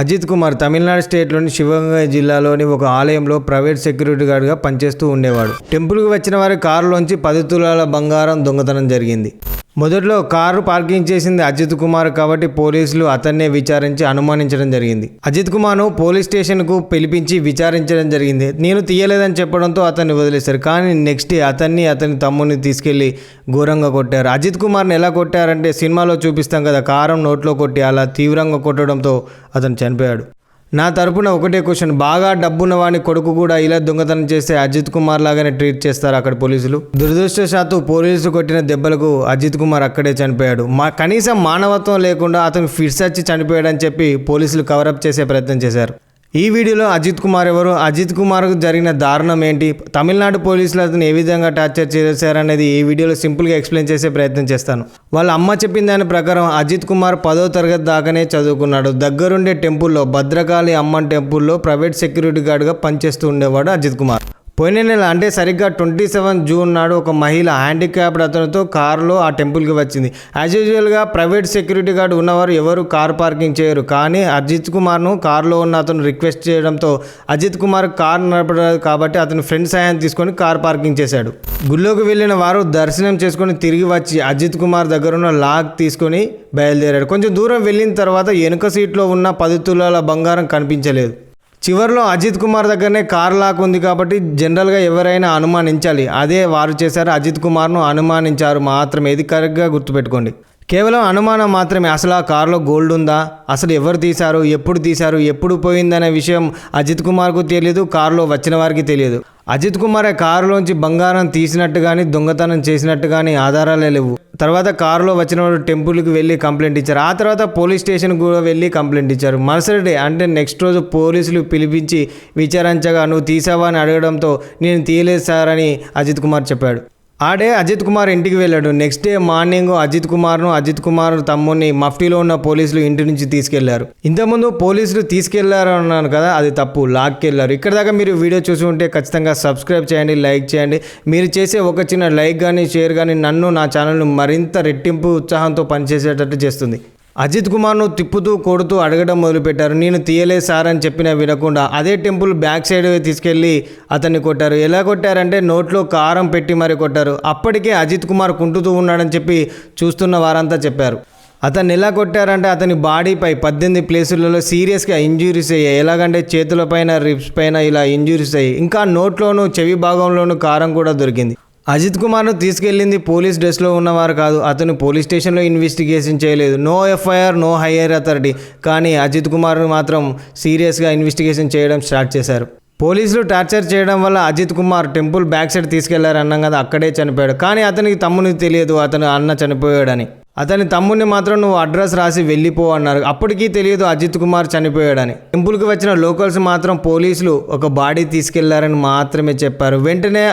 అజిత్ కుమార్ తమిళనాడు స్టేట్లోని శివగంగ జిల్లాలోని ఒక ఆలయంలో ప్రైవేట్ సెక్యూరిటీ గార్డ్గా పనిచేస్తూ ఉండేవాడు. టెంపుల్కి వచ్చిన వారి కారులోంచి పది తులాల బంగారం దొంగతనం జరిగింది. మొదట్లో కారు పార్కింగ్ చేసింది అజిత్ కుమార్ కాబట్టి పోలీసులు అతన్నే విచారించి అనుమానించడం జరిగింది. అజిత్ కుమార్ను పోలీస్ స్టేషన్కు పిలిపించి విచారించడం జరిగింది. నేను తీయలేదని చెప్పడంతో అతన్ని వదిలేశారు. కానీ నెక్స్ట్ డే అతన్ని అతని తమ్ముని తీసుకెళ్ళి ఘోరంగా కొట్టారు. అజిత్ కుమార్ని ఎలా కొట్టారంటే సినిమాలో చూపిస్తాం కదా కారం నోట్లో కొట్టి అలా తీవ్రంగా కొట్టడంతో అతను చనిపోయాడు. నా తరపున ఒకటే క్వశ్చన్. బాగా డబ్బున్న వాని కొడుకు కూడా ఇలా దొంగతనం చేస్తే అజిత్ కుమార్ లాగానే ట్రీట్ చేస్తారు అక్కడ పోలీసులు? దురదృష్టవశాత్తు పోలీసులు కొట్టిన దెబ్బలకు అజిత్ కుమార్ అక్కడే చనిపోయాడు. మా కనీసం మానవత్వం లేకుండా అతను ఫిట్స్ వచ్చి చనిపోయాడని చెప్పి పోలీసులు కవరప్ చేసే ప్రయత్నం చేశారు. ఈ వీడియోలో అజిత్ కుమార్ ఎవరు? అజిత్ కుమార్కు జరిగిన దారుణం ఏంటి? తమిళనాడు పోలీసులు అతను ఏ విధంగా టార్చర్ చేశారనేది ఈ వీడియోలో సింపుల్గా ఎక్స్ప్లెయిన్ చేసే ప్రయత్నం చేస్తాను. వాళ్ళ అమ్మ చెప్పిన దాని ప్రకారం అజిత్ కుమార్ పదో తరగతి దాకానే చదువుకున్నాడు. దగ్గరుండే టెంపుల్లో భద్రకాళి అమ్మన్ టెంపుల్లో ప్రైవేట్ సెక్యూరిటీ గార్డ్గా పనిచేస్తూ ఉండేవాడు అజిత్ కుమార్. పోయిన నెల అంటే సరిగ్గా ట్వంటీ సెవెన్ జూన్ నాడు ఒక మహిళ హ్యాండిక్యాప్డ్ అతనితో కారులో ఆ టెంపుల్కి వచ్చింది. యాజ్ యూజువల్గా ప్రైవేట్ సెక్యూరిటీ గార్డ్ ఉన్నవారు ఎవరు కార్ పార్కింగ్ చేయరు. కానీ అజిత్ కుమార్ను కారులో ఉన్న అతను రిక్వెస్ట్ చేయడంతో అజిత్ కుమార్ కార్ నడపడదు కాబట్టి అతని ఫ్రెండ్ సాయం తీసుకొని కార్ పార్కింగ్ చేశాడు. గుళ్ళోకి వెళ్ళిన వారు దర్శనం చేసుకొని తిరిగి వచ్చి అజిత్ కుమార్ దగ్గర ఉన్న లాక్ తీసుకొని బయలుదేరాడు కొంచెం దూరం వెళ్ళిన తర్వాత వెనుక సీట్లో ఉన్న పది తులాల బంగారం కనిపించలేదు. చివరిలో అజిత్ కుమార్ దగ్గరనే కారు లాక్ ఉంది కాబట్టి జనరల్గా ఎవరైనా అనుమానించాలి. అదే వారు చేశారు. అజిత్ కుమార్ను అనుమానించారు మాత్రమే. ఇది కరెక్ట్గా గుర్తుపెట్టుకోండి. కేవలం అనుమానం మాత్రమే. అసలు ఆ కారులో గోల్డ్ ఉందా? అసలు ఎవరు తీశారు? ఎప్పుడు తీశారు? ఎప్పుడు పోయిందనే విషయం అజిత్ కుమార్కు తెలియదు కారులో వచ్చిన వారికి తెలియదు అజిత్ కుమార్ కారులోంచి బంగారం తీసినట్టు కానీ దొంగతనం చేసినట్టు కానీ ఆధారాలే లేవు. తర్వాత కారులో వచ్చిన వాడు టెంపుల్కి వెళ్ళి కంప్లైంట్ ఇచ్చారు. ఆ తర్వాత పోలీస్ స్టేషన్ కూడా వెళ్ళి కంప్లైంట్ ఇచ్చారు. మరుసటి డే అంటే నెక్స్ట్ రోజు పోలీసులు పిలిపించి విచారించగా నువ్వు తీసావా? అని అడగడంతో నేను తీయలేదు సార్ అని అజిత్ కుమార్ చెప్పాడు. ఆ డే అజిత్ కుమార్ ఇంటికి వెళ్ళాడు. నెక్స్ట్ డే మార్నింగ్ అజిత్ కుమార్ను అజిత్ కుమార్ తమ్ముని మఫ్టీలో ఉన్న పోలీసులు ఇంటి నుంచి తీసుకెళ్ళారు. ఇంతకుముందు పోలీసులు తీసుకెళ్ళారు అన్నాను కదా అది తప్పు. లాక్కెళ్ళారు ఇక్కడ దాకా మీరు వీడియో చూసి ఉంటే ఖచ్చితంగా సబ్స్క్రైబ్ చేయండి లైక్ చేయండి. మీరు చేసే ఒక చిన్న లైక్ కానీ షేర్ కానీ నన్ను నా ఛానల్ను మరింత రెట్టింపు ఉత్సాహంతో పనిచేసేటట్టు చేస్తుంది. అజిత్ కుమార్ను తిప్పుతూ కొడుతూ అడగడం మొదలుపెట్టారు. నేను తీయలేదు సార్ అని చెప్పినా వినకుండా అదే టెంపుల్ బ్యాక్ సైడ్ తీసుకెళ్ళి అతన్ని కొట్టారు. ఎలా కొట్టారంటే నోట్లో కారం పెట్టి మరి కొట్టారు. అప్పటికే అజిత్ కుమార్ కుంటుతూ ఉన్నాడని చెప్పి చూస్తున్న వారంతా చెప్పారు. అతన్ని ఎలా కొట్టారంటే అతని బాడీపై పద్దెనిమిది ప్లేసులలో సీరియస్గా ఇంజురీస్ అయ్యాయి. ఎలాగంటే చేతుల పైన రిప్స్ పైన ఇలా ఇంజురీస్ అయ్యాయి. ఇంకా నోట్లోనూ చెవి భాగంలోనూ కారం కూడా దొరికింది. అజిత్ కుమార్ను తీసుకెళ్ళింది పోలీస్ డ్రెస్లో ఉన్నవారు కాదు. అతను పోలీస్ స్టేషన్లో ఇన్వెస్టిగేషన్ చేయలేదు. No FIR no higher authority. కానీ అజిత్ కుమార్ను మాత్రం సీరియస్గా ఇన్వెస్టిగేషన్ చేయడం స్టార్ట్ చేశారు. పోలీసులు టార్చర్ చేయడం వల్ల Ajith Kumar temple back side తీసుకెళ్ళారు అన్నాం కదా అక్కడే చనిపోయాడు. కానీ అతనికి తమ్మునికి తెలియదు అతను అన్న చనిపోయాడని. అతని తమ్ముడిని మాత్రం నువ్వు అడ్రస్ రాసి వెళ్ళిపో అన్నారు. అప్పటికీ తెలియదు అజిత్ కుమార్ చనిపోయాడని. టెంపుల్కి వచ్చిన లోకల్స్ మాత్రం పోలీసులు ఒక బాడీ తీసుకెళ్ళారని మాత్రమే చెప్పారు. వెంటనే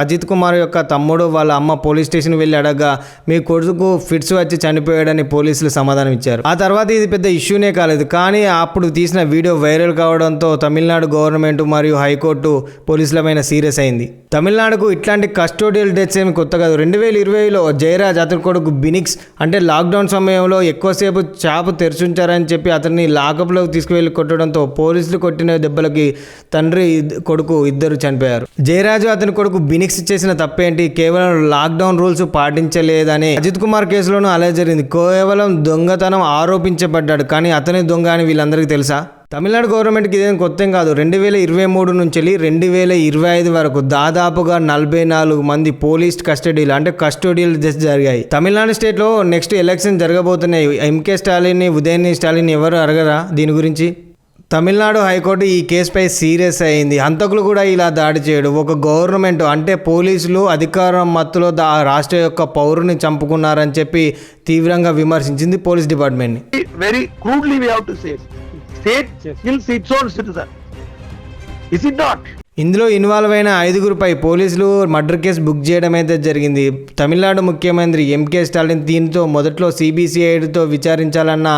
అజిత్ కుమార్ యొక్క తమ్ముడు వాళ్ళ అమ్మ పోలీస్ స్టేషన్ వెళ్ళి అడగగా మీ కొడుకు ఫిట్స్ వచ్చి చనిపోయాడని పోలీసులు సమాధానం ఇచ్చారు. ఆ తర్వాత ఇది పెద్ద ఇష్యూనే కాలేదు. కానీ అప్పుడు తీసిన వీడియో వైరల్ కావడంతో తమిళనాడు గవర్నమెంట్ మరియు హైకోర్టు పోలీసుల పైన సీరియస్ అయింది. తమిళనాడుకు ఇట్లాంటి కస్టోడియల్ డెత్స్ ఏమి కొత్త కాదు. రెండు వేల ఇరవైలో జయరాజ్ అతని కొడుకు బినిక్స్ అంటే లాక్డౌన్ సమయంలో ఎక్కువసేపు చేప తెరిచుంచారని చెప్పి అతన్ని లాకప్లోకి తీసుకువెళ్ళి కొట్టడంతో పోలీసులు కొట్టిన దెబ్బలకి తండ్రి కొడుకు ఇద్దరు చనిపోయారు. జయరాజు అతని కొడుకు బినిక్స్ చేసిన తప్పేంటి? కేవలం లాక్డౌన్ రూల్స్ పాటించలేదని అజిత్ కుమార్ కేసులోనూ అలా జరిగింది. కేవలం దొంగతనం ఆరోపించబడ్డాడు. కానీ అతనే దొంగ అని వీళ్ళందరికీ తెలుసా? తమిళనాడు గవర్నమెంట్కి ఇదేం కొత్త కాదు. రెండు వేల ఇరవై మూడు నుంచి వెళ్ళి రెండు వేల ఇరవై ఐదు వరకు దాదాపుగా నలభై నాలుగు మంది పోలీస్ కస్టడీలు అంటే కస్టోడియల్ జస్ట్ జరిగాయి. తమిళనాడు స్టేట్లో నెక్స్ట్ ఎలక్షన్ జరగబోతున్నాయి. ఎంకే స్టాలిన్ ఉదయని స్టాలిన్ ఎవరు అడగరా దీని గురించి? తమిళనాడు హైకోర్టు ఈ కేసుపై సీరియస్ అయింది. హంతకులు కూడా ఇలా దాడి చేయడు. ఒక గవర్నమెంట్ అంటే పోలీసులు అధికారం మత్తులో దా రాష్ట్ర యొక్క పౌరుని చంపుకున్నారని చెప్పి తీవ్రంగా విమర్శించింది police డిపార్ట్మెంట్ని. Very crudely we have safe state kills its own citizen. Is it not? ఇందులో ఇన్వాల్వ్ అయిన ఐదుగురుపై పోలీసులు మర్డర్ కేసు బుక్ చేయడం అయితే జరిగింది. తమిళనాడు ముఖ్యమంత్రి ఎంకే స్టాలిన్ దీంతో మొదట్లో సిబిసిఐడితో విచారించాలన్న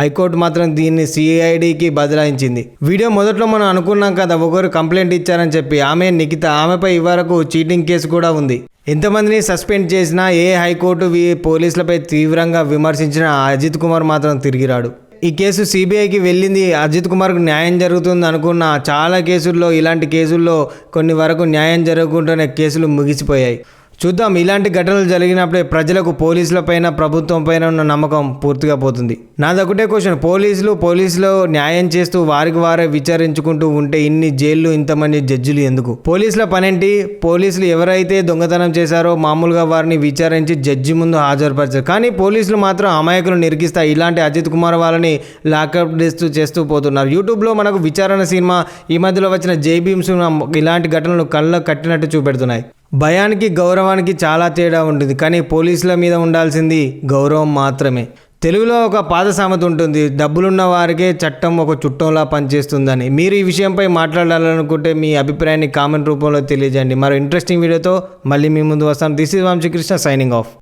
హైకోర్టు మాత్రం దీన్ని సిఐడికి బదలాయించింది. వీడియో మొదట్లో మనం అనుకున్నాం కదా ఒకరు కంప్లైంట్ ఇచ్చారని చెప్పి. ఆమె నిఖిత ఆమెపై ఇవరకు చీటింగ్ కేసు కూడా ఉంది. ఎంతమందిని సస్పెండ్ చేసినా ఏ హైకోర్టు వీ పోలీసులపై తీవ్రంగా విమర్శించిన అజిత్ కుమార్ మాత్రం తిరిగిరాడు ఈ కేసు సిబిఐకి వెళ్ళింది. అజిత్ కుమార్కు న్యాయం జరుగుతుంది అనుకున్న చాలా కేసుల్లో ఇలాంటి కేసుల్లో కొన్ని వరకు న్యాయం జరగకుండానే కేసులు ముగిసిపోయాయి. చూద్దాం ఇలాంటి ఘటనలు జరిగినప్పుడే ప్రజలకు పోలీసులపైన ప్రభుత్వంపైన ప్రభుత్వం పైన ఉన్న నమ్మకం పూర్తిగా పోతుంది. నాదొకటే క్వశ్చన్. పోలీసులు పోలీసులు న్యాయం చేస్తూ వారికి వారే విచారించుకుంటూ ఉంటే ఇన్ని జైళ్ళు ఇంతమంది జడ్జిలు ఎందుకు? పోలీసుల పనేంటి? పోలీసులు ఎవరైతే దొంగతనం చేశారో మామూలుగా వారిని విచారించి జడ్జి ముందు హాజరుపరచారు. కానీ పోలీసులు మాత్రం అమాయకులు నిరికిస్తా ఇలాంటి అజిత్ కుమార్ వాళ్ళని లాకప్ చేస్తూ చేస్తూ పోతున్నారు. యూట్యూబ్లో మనకు విచారణ సినిమా ఈ మధ్యలో వచ్చిన జైభీమ్ సినిమా ఇలాంటి ఘటనలు కళ్ళ కట్టినట్టు చూపెడుతున్నాయి. భయానికి గౌరవానికి చాలా తేడా ఉంటుంది. కానీ పోలీసుల మీద ఉండాల్సింది గౌరవం మాత్రమే. తెలుగులో ఒక పాద సామెత ఉంటుంది డబ్బులున్న వారికే చట్టం ఒక చుట్టంలా పనిచేస్తుందని. మీరు ఈ విషయంపై మాట్లాడాలనుకుంటే మీ అభిప్రాయాన్ని కామెంట్ రూపంలో తెలియజేయండి. మరో ఇంట్రెస్టింగ్ వీడియోతో మళ్ళీ మీ ముందు వస్తాను. This is Vamsikrishna signing off